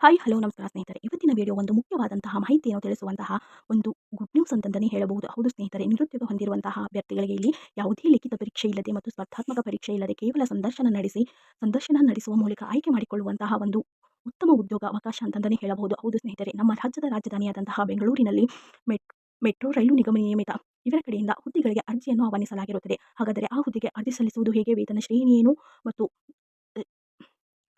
Hi hello ನಮಸ್ಕಾರ ಸ್ನೇಹಿತರೆ. ಇವತ್ತಿನ ವಿಡಿಯೋ ಒಂದು ಮುಖ್ಯವಾದಂತಹ ಮಾಹಿತಿಯನ್ನು ತಿಳಿಸುವಂತಹ ಒಂದು ಗುಡ್ ನ್ಯೂಸ್ ಅಂತಂದನೇ ಹೇಳಬಹುದು. ಹೌದು ಸ್ನೇಹಿತರೆ, ನಿರುದ್ಯೋಗ ಹೊಂದಿರುವಂತಹ ಅಭ್ಯರ್ಥಿಗಳಿಗೆ ಇಲ್ಲಿ ಯಾವುದೇ ಲಿಖಿತ ಪರೀಕ್ಷೆ ಇಲ್ಲದೆ ಮತ್ತು ಸ್ಪರ್ಧಾತ್ಮಕ ಪರೀಕ್ಷೆ ಇಲ್ಲದೆ ಕೇವಲ ಸಂದರ್ಶನ ನಡೆಸಿ, ಸಂದರ್ಶನ ನಡೆಸುವ ಮೂಲಕ ಆಯ್ಕೆ ಮಾಡಿಕೊಳ್ಳುವಂತಹ ಒಂದು ಉತ್ತಮ ಉದ್ಯೋಗ ಅವಕಾಶ ಅಂತಂದನೇ ಹೇಳಬಹುದು. ಹೌದು ಸ್ನೇಹಿತರೆ, ನಮ್ಮ ರಾಜ್ಯದ ರಾಜಧಾನಿಯಾದಂತಹ ಬೆಂಗಳೂರಿನಲ್ಲಿ ಮೆಟ್, ಮೆಟ್ರೋ, ರೈಲು ನಿಗಮ ನಿಯಮಿತ ಇವರ ಕಡೆಯಿಂದ ಹುದ್ದೆಗಳಿಗೆ ಅರ್ಜಿಯನ್ನು ಆಹ್ವಾನಿಸಲಾಗಿರುತ್ತದೆ. ಹಾಗಾದರೆ ಆ ಹುದ್ದೆಗೆ ಅರ್ಜಿ ಸಲ್ಲಿಸುವುದು ಹೇಗೆ? ವೇತನ ಶ್ರೇಣಿ ಏನು? ಮತ್ತು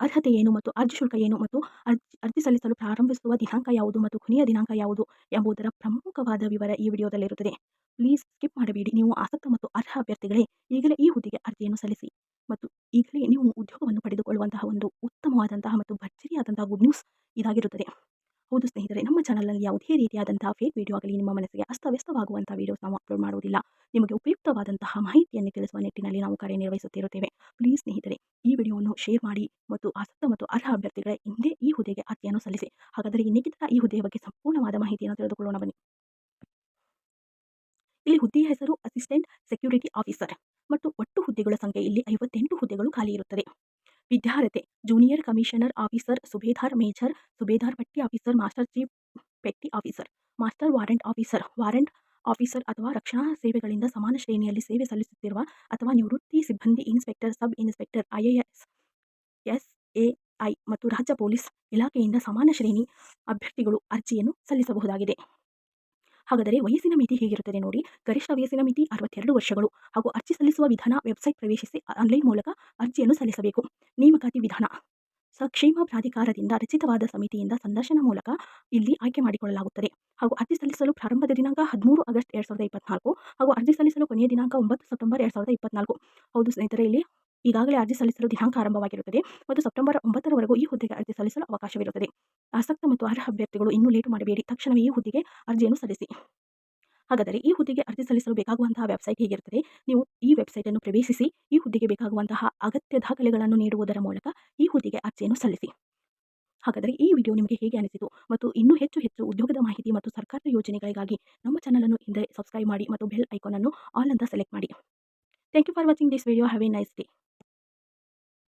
ಅರ್ಹತೆ ಏನು ಮತ್ತು ಅರ್ಜಿ ಶುಲ್ಕ ಏನು ಮತ್ತು ಅರ್ಜಿ ಅರ್ಜಿ ಸಲ್ಲಿಸಲು ಪ್ರಾರಂಭಿಸುವ ದಿನಾಂಕ ಯಾವುದು ಮತ್ತು ಕೊನೆಯ ದಿನಾಂಕ ಯಾವುದು ಎಂಬುದರ ಪ್ರಮುಖವಾದ ವಿವರ ಈ ವಿಡಿಯೋದಲ್ಲಿರುತ್ತದೆ. ಪ್ಲೀಸ್ ಸ್ಕಿಪ್ ಮಾಡಬೇಡಿ. ನೀವು ಆಸಕ್ತ ಮತ್ತು ಅರ್ಹ ಅಭ್ಯರ್ಥಿಗಳೇ, ಈಗಲೇ ಈ ಹುದ್ದೆಗೆ ಅರ್ಜಿಯನ್ನು ಸಲ್ಲಿಸಿ ಮತ್ತು ಈಗಲೇ ನೀವು ಉದ್ಯೋಗವನ್ನು ಪಡೆದುಕೊಳ್ಳುವಂತಹ ಒಂದು ಉತ್ತಮವಾದಂತಹ ಮತ್ತು ಭರ್ಜರಿಯಾದಂತಹ ಗುಡ್ ನ್ಯೂಸ್ ಇದಾಗಿರುತ್ತದೆ. ಹೌದು ಸ್ನೇಹಿತರೆ, ನಮ್ಮ ಚಾನಲ್ನಲ್ಲಿ ಯಾವುದೇ ರೀತಿಯಾದಂತಹ ಫೇಕ್ ವಿಡಿಯೋ ಆಗಲಿ, ನಿಮ್ಮ ಮನಸ್ಸಿಗೆ ಅಸ್ತವ್ಯಸ್ತವಾಗುವಂಥ ವೀಡಿಯೋಸ್ ನಾವು ಅಪ್ಲೋಡ್ ಮಾಡುವುದಿಲ್ಲ. ನಿಮಗೆ ಉಪಯುಕ್ತವಾದಂತಹ ಮಾಹಿತಿಯನ್ನು ತಿಳಿಸುವ ನಿಟ್ಟಿನಲ್ಲಿ ನಾವು ಕಾರ್ಯನಿರ್ವಹಿಸುತ್ತಿರುತ್ತೇವೆ. ಪ್ಲೀಸ್ ಸ್ನೇಹಿತರೆ, ಈ ವಿಡಿಯೋವನ್ನು ಶೇರ್ ಮಾಡಿ ಮತ್ತು ಆಸಕ್ತ ಮತ್ತು ಅರ್ಹ ಅಭ್ಯರ್ಥಿಗಳ ಹಿಂದೆ ಈ ಹುದ್ದೆಗೆ ಅರ್ಜಿಯನ್ನು ಸಲ್ಲಿಸಿ. ಹಾಗಾದರೆ ನಿಖಿತ ಈ ಹುದ್ದೆಯ ಬಗ್ಗೆ ಸಂಪೂರ್ಣವಾದ ಮಾಹಿತಿಯನ್ನು ತಿಳಿದುಕೊಳ್ಳೋಣ ಬನ್ನಿ. ಇಲ್ಲಿ ಹುದ್ದೆಯ ಹೆಸರು ಅಸಿಸ್ಟೆಂಟ್ ಸೆಕ್ಯೂರಿಟಿ ಆಫೀಸರ್ ಮತ್ತು ಒಟ್ಟು ಹುದ್ದೆಗಳ ಸಂಖ್ಯೆ ಇಲ್ಲಿ ಐವತ್ತೆಂಟು ಹುದ್ದೆಗಳು ಖಾಲಿ ಇರುತ್ತದೆ. ವಿದ್ಯಾರ್ಹತೆ. Junior commissioner officer subedar major, subedar petty officer, master chief petty officer, master warrant officer warrant officer ಅಥವಾ ರಕ್ಷಣಾ ಸೇವೆಗಳಿಂದ ಸಮಾನ ಶ್ರೇಣಿಯಲ್ಲಿ ಸೇವೆ ಸಲ್ಲಿಸುತ್ತಿರುವ ಅಥವಾ ನಿವೃತ್ತಿ ಸಿಬ್ಬಂದಿ inspector, sub inspector IAS I ಮತ್ತು ರಾಜ್ಯ ಪೊಲೀಸ್ ಇಲಾಖೆಯಿಂದ ಸಮಾನ ಶ್ರೇಣಿ ಅಭ್ಯರ್ಥಿಗಳು ಅರ್ಜಿಯನ್ನು ಸಲ್ಲಿಸಬಹುದಾಗಿದೆ. ಹಾಗಾದರೆ ವಯಸ್ಸಿನ ಮಿತಿ ಹೇಗಿರುತ್ತದೆ ನೋಡಿ. ಗರಿಷ್ಠ ವಯಸ್ಸಿನ ಮಿತಿ ಅರವತ್ತೆರಡು ವರ್ಷಗಳು. ಹಾಗೂ ಅರ್ಜಿ ಸಲ್ಲಿಸುವ ವಿಧಾನ ವೆಬ್ಸೈಟ್ ಪ್ರವೇಶಿಸಿ ಆನ್ಲೈನ್ ಮೂಲಕ ಅರ್ಜಿಯನ್ನು ಸಲ್ಲಿಸಬೇಕು. ನೇಮಕಾತಿ ವಿಧಾನ. ಸಕ್ಷೇಮ ಪ್ರಾಧಿಕಾರದಿಂದ ರಚಿತವಾದ ಸಮಿತಿಯಿಂದ ಸಂದರ್ಶನ ಮೂಲಕ ಇಲ್ಲಿ ಆಯ್ಕೆ ಮಾಡಿಕೊಳ್ಳಲಾಗುತ್ತದೆ. ಹಾಗೂ ಅರ್ಜಿ ಸಲ್ಲಿಸಲು ಪ್ರಾರಂಭದ ದಿನಾಂಕ ಹದಿಮೂರು ಆಗಸ್ಟ್ ಎರಡು ಸಾವಿರದ ಇಪ್ಪತ್ನಾಲ್ಕು. ಹಾಗೂ ಅರ್ಜಿ ಸಲ್ಲಿಸಲು ಕೊನೆಯ ದಿನಾಂಕ ಒಂಬತ್ತು ಸೆಪ್ಟೆಂಬರ್ ಎರಡು ಸಾವಿರದ ಇಪ್ಪತ್ನಾಲ್ಕು. ಹೌದು ಸ್ನೇಹಿತರೆ, ಇಲ್ಲಿ ಈಗಾಗಲೇ ಅರ್ಜಿ ಸಲ್ಲಿಸಲು ದಿನಾಂಕ ಆರಂಭವಾಗಿರುತ್ತದೆ. ಮತ್ತು ಸೆಪ್ಟೆಂಬರ್ ಒಂಬತ್ತರವರೆಗೂ ಈ ಹುದ್ದೆಗೆ ಅರ್ಜಿ ಸಲ್ಲಿಸಲು ಅವಕಾಶವಿರುತ್ತದೆ. ಆಸಕ್ತ ಮತ್ತು ಅರ್ಹ ಅಭ್ಯರ್ಥಿಗಳು ಇನ್ನೂ ಲೇಟು ಮಾಡಬೇಡಿ. ತಕ್ಷಣವೇ ಈ ಹುದ್ದೆಗೆ ಅರ್ಜಿಯನ್ನು ಸಲ್ಲಿಸಿ. ಹಾಗಾದರೆ ಈ ಹುದ್ದೆಗೆ ಅರ್ಜಿ ಸಲ್ಲಿಸಲು ಬೇಕಾಗುವಂತಹ ವೆಬ್ಸೈಟ್ ಹೇಗಿರುತ್ತದೆ? ನೀವು ಈ ವೆಬ್ಸೈಟನ್ನು ಪ್ರವೇಶಿಸಿ, ಈ ಹುದ್ದೆಗೆ ಬೇಕಾಗುವಂತಹ ಅಗತ್ಯ ದಾಖಲೆಗಳನ್ನು ನೀಡುವುದರ ಮೂಲಕ ಈ ಹುದ್ದೆಗೆ ಅರ್ಜಿಯನ್ನು ಸಲ್ಲಿಸಿ. ಹಾಗಾದರೆ ಈ ವಿಡಿಯೋ ನಿಮಗೆ ಹೇಗೆ ಅನಿಸಿತು ಮತ್ತು ಇನ್ನೂ ಹೆಚ್ಚು ಹೆಚ್ಚು ಉದ್ಯೋಗದ ಮಾಹಿತಿ ಮತ್ತು ಸರ್ಕಾರದ ಯೋಜನೆಗಳಿಗಾಗಿ ನಮ್ಮ ಚಾನಲನ್ನು ಹಿಂದೆ ಸಬ್ಸ್ಕ್ರೈಬ್ ಮಾಡಿ ಮತ್ತು ಬೆಲ್ ಐಕಾನ್ ಅನ್ನು ಆಲ್ ಅಂತ ಸೆಲೆಕ್ಟ್ ಮಾಡಿ. Thank you for watching this video. Have a nice day.